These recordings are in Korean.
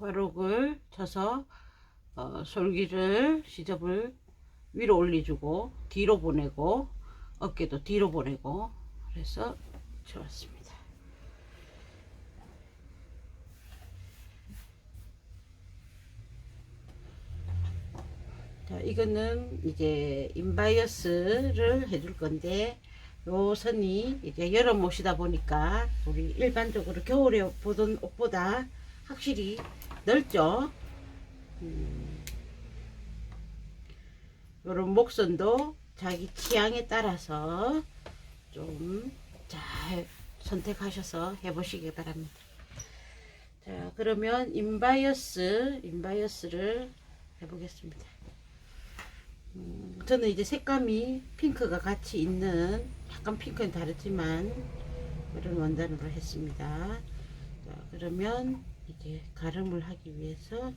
화록을 쳐서 어, 솔기를 시접을 위로 올려주고 뒤로 보내고 어깨도 뒤로 보내고 그래서 좋았습니다. 자, 이거는 이제 인바이어스를 해줄 건데 요 선이 이제 여름 옷이다 보니까 우리 일반적으로 겨울에 보던 옷보다 확실히 넓죠. 음, 요런 목선도 자기 취향에 따라서 좀 잘 선택하셔서 해보시기 바랍니다. 자, 그러면 인바이어스, 인바이어스를 해보겠습니다. 음, 저는 이제 색감이 핑크가 같이 있는 약간 핑크는 다르지만 그런 원단으로 했습니다. 자, 그러면 이제 가름을 하기 위해서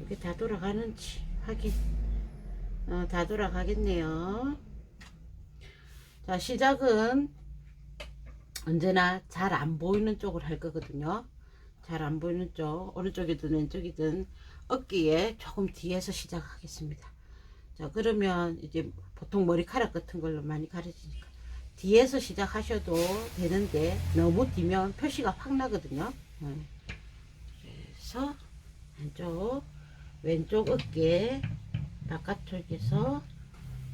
이게 다 돌아가는지 확인. 어, 다 돌아가겠네요. 자, 시작은 언제나 잘 안 보이는 쪽으로 할 거거든요. 잘 안 보이는 쪽, 오른쪽이든 왼쪽이든 어깨에 조금 뒤에서 시작하겠습니다. 자, 그러면 이제 보통 머리카락 같은 걸로 많이 가려지니까 뒤에서 시작하셔도 되는데 너무 뒤면 표시가 확 나거든요. 네. 그래서 한쪽 왼쪽 어깨 바깥쪽에서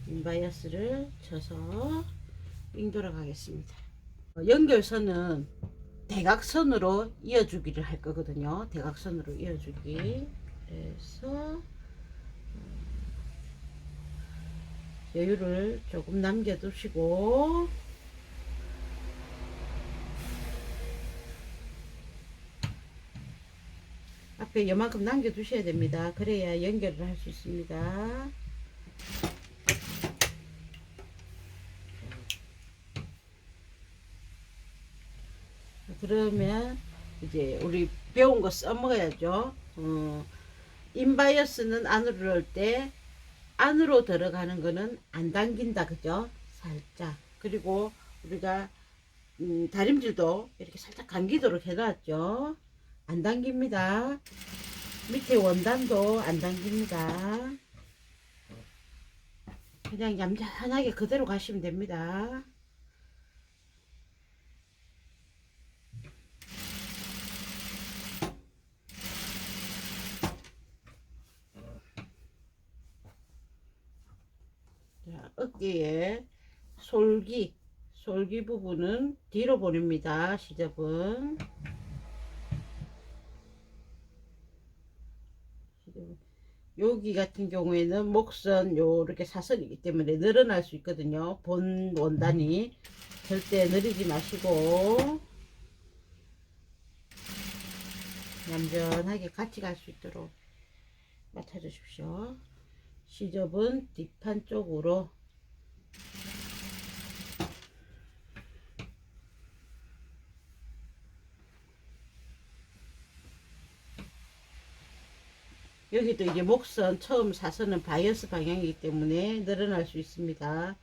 인바이어스를 쳐서 윙 돌아가겠습니다. 어, 연결선은 대각선으로 이어주기를 할 거거든요. 대각선으로 이어주기. 그래서 여유를 조금 남겨두시고 앞에 요만큼 남겨두셔야 됩니다. 그래야 연결을 할 수 있습니다. 그러면 이제 우리 배운 거 써먹어야죠. 어, 인바이어스는 안으로 넣을 때 안으로 들어가는 거는 안 당긴다 그죠? 살짝 그리고 우리가 음, 다림질도 이렇게 살짝 감기도록 해놨죠. 안 당깁니다. 밑에 원단도 안 당깁니다. 그냥 얌전하게 그대로 가시면 됩니다. 자, 어깨에 솔기, 솔기 부분은 뒤로 보냅니다. 시접은. 여기 같은 경우에는 목선 요렇게 사선이기 때문에 늘어날 수 있거든요. 본 원단이 절대 느리지 마시고 얌전하게 같이 갈 수 있도록 맞춰주십시오. 시접은 뒷판 쪽으로 여기도 이제 목선 처음 사선은 바이어스 방향이기 때문에 늘어날 수 있습니다.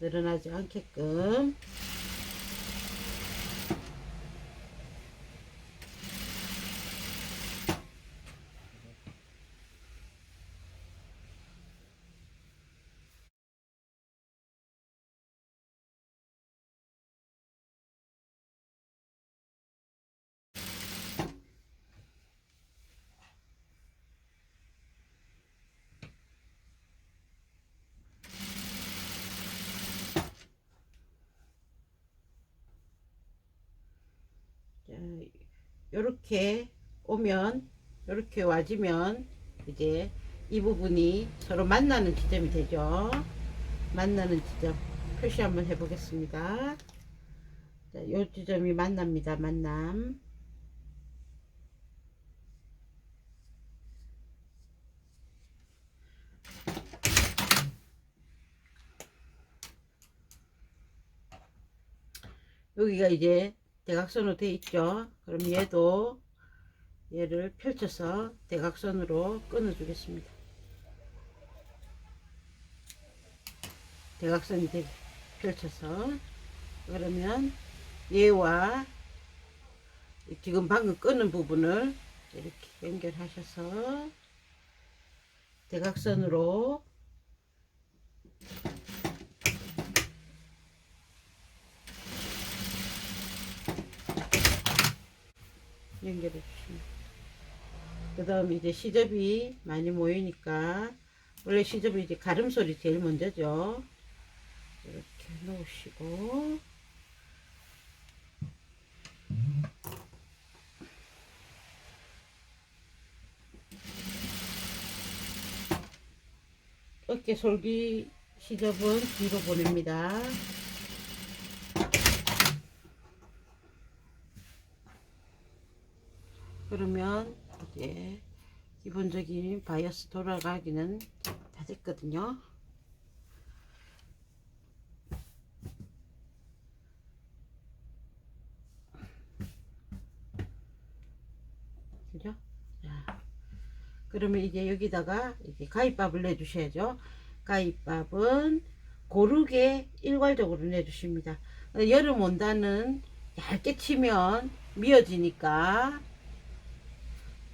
늘어나지 않게끔 요렇게 오면 요렇게 와지면 이제 이 부분이 서로 만나는 지점이 되죠. 만나는 지점. 표시 한번 해 보겠습니다. 자, 요 지점이 만납니다. 만남. 여기가 이제 대각선으로 돼 있죠. 그럼 얘도 얘를 펼쳐서 대각선으로 끊어 주겠습니다. 대각선이 되, 펼쳐서 그러면 얘와 지금 방금 끊은 부분을 이렇게 연결하셔서 대각선으로 연결해 주시면 그 다음에 이제 시접이 많이 모이니까 원래 시접이 이제 가름솔이 제일 먼저죠. 이렇게 놓으시고. 어깨 솔기 시접은 뒤로 보냅니다. 그러면 이제 기본적인 바이어스 돌아가기는 다 됐거든요. 그죠? 자, 그러면 이제 여기다가 이제 가위밥을 내주셔야죠. 가위밥은 고르게 일괄적으로 내주십니다. 여름 온다는 얇게 치면 미어지니까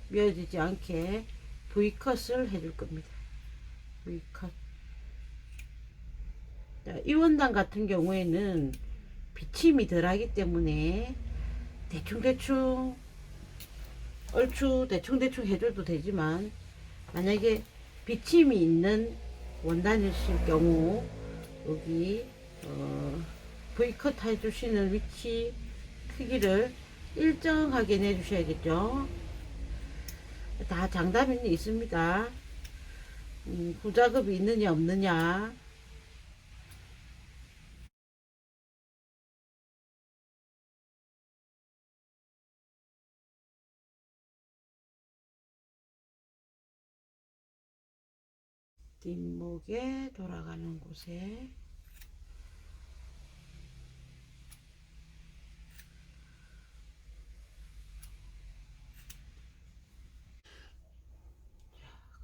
미어지지 않게 V컷을 해줄 겁니다. V컷. 자, 이 원단 같은 경우에는 비침이 덜하기 때문에 대충대충 얼추 대충대충 해줘도 되지만 만약에 비침이 있는 원단이실 경우 여기 어, V컷 해주시는 위치 크기를 일정하게 내주셔야겠죠 다 장단이 있습니다. 음, 부작업이 있느냐 없느냐. 뒷목에 돌아가는 곳에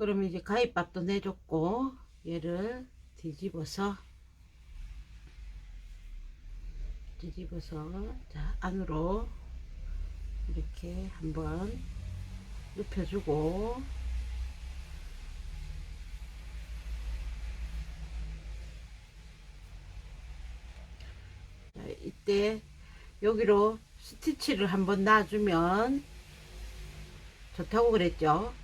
그러면 이제 가위밥도 내줬고 얘를 뒤집어서 뒤집어서 자 안으로 이렇게 한번 눕혀주고 자, 이때 여기로 스티치를 한번 놔주면 좋다고 그랬죠.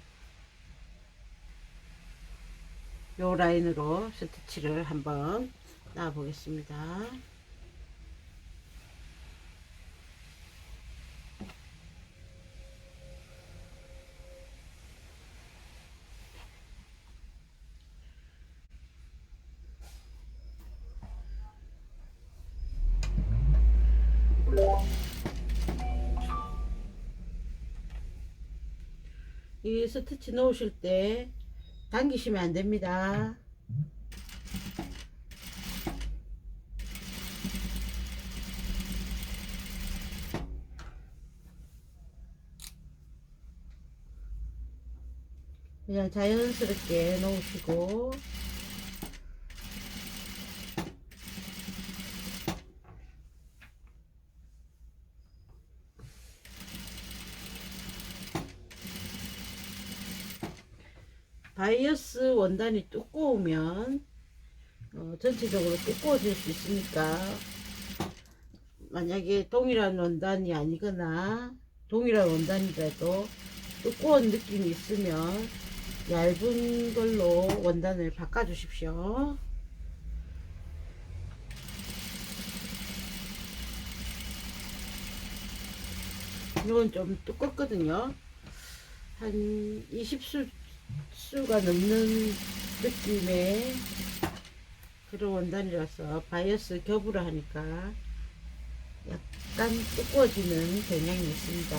요 라인으로 스티치를 한번 놔 보겠습니다. 이 스티치 놓으실 때 당기시면 안 됩니다. 그냥 자연스럽게 놓으시고 바이어스 원단이 두꺼우면 어, 전체적으로 두꺼워질 수 있으니까 만약에 동일한 원단이 아니거나 동일한 원단이라도 두꺼운 느낌이 있으면 얇은 걸로 원단을 바꿔 주십시오. 이건 좀 두껍거든요. 한 20수 수가 넘는 느낌의 그런 원단이라서 바이어스 겹으로 하니까 약간 두꺼워지는 경향이 있습니다.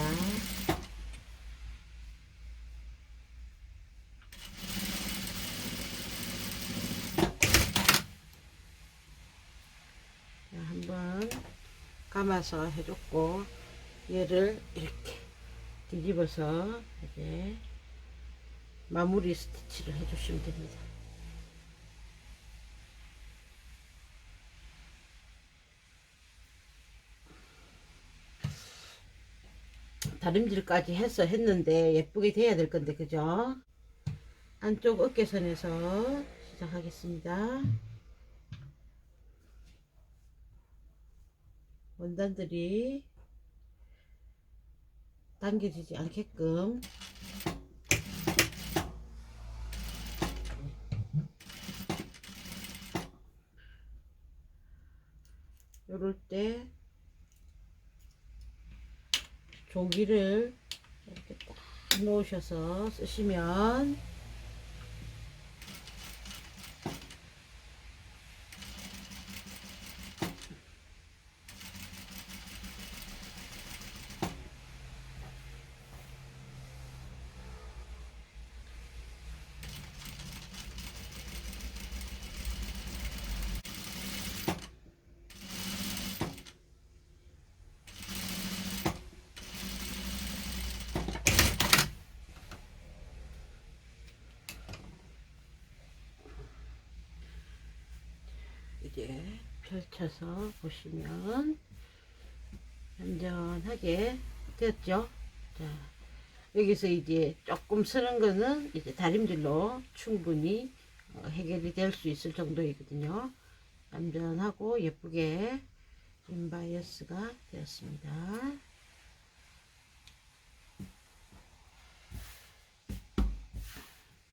자, 한번 감아서 해줬고 얘를 이렇게 뒤집어서 이제 마무리 스티치를 해주시면 됩니다. 다림질까지 해서 했는데 예쁘게 돼야 될 건데 그죠? 안쪽 어깨선에서 시작하겠습니다. 원단들이 당겨지지 않게끔 요럴 때 조기를 이렇게 딱 놓으셔서 쓰시면 이제 펼쳐서 보시면 얌전하게 되었죠. 자, 여기서 이제 조금 쓰는 거는 이제 다림질로 충분히 어, 해결이 될 수 있을 정도이거든요. 얌전하고 예쁘게 인바이어스가 되었습니다.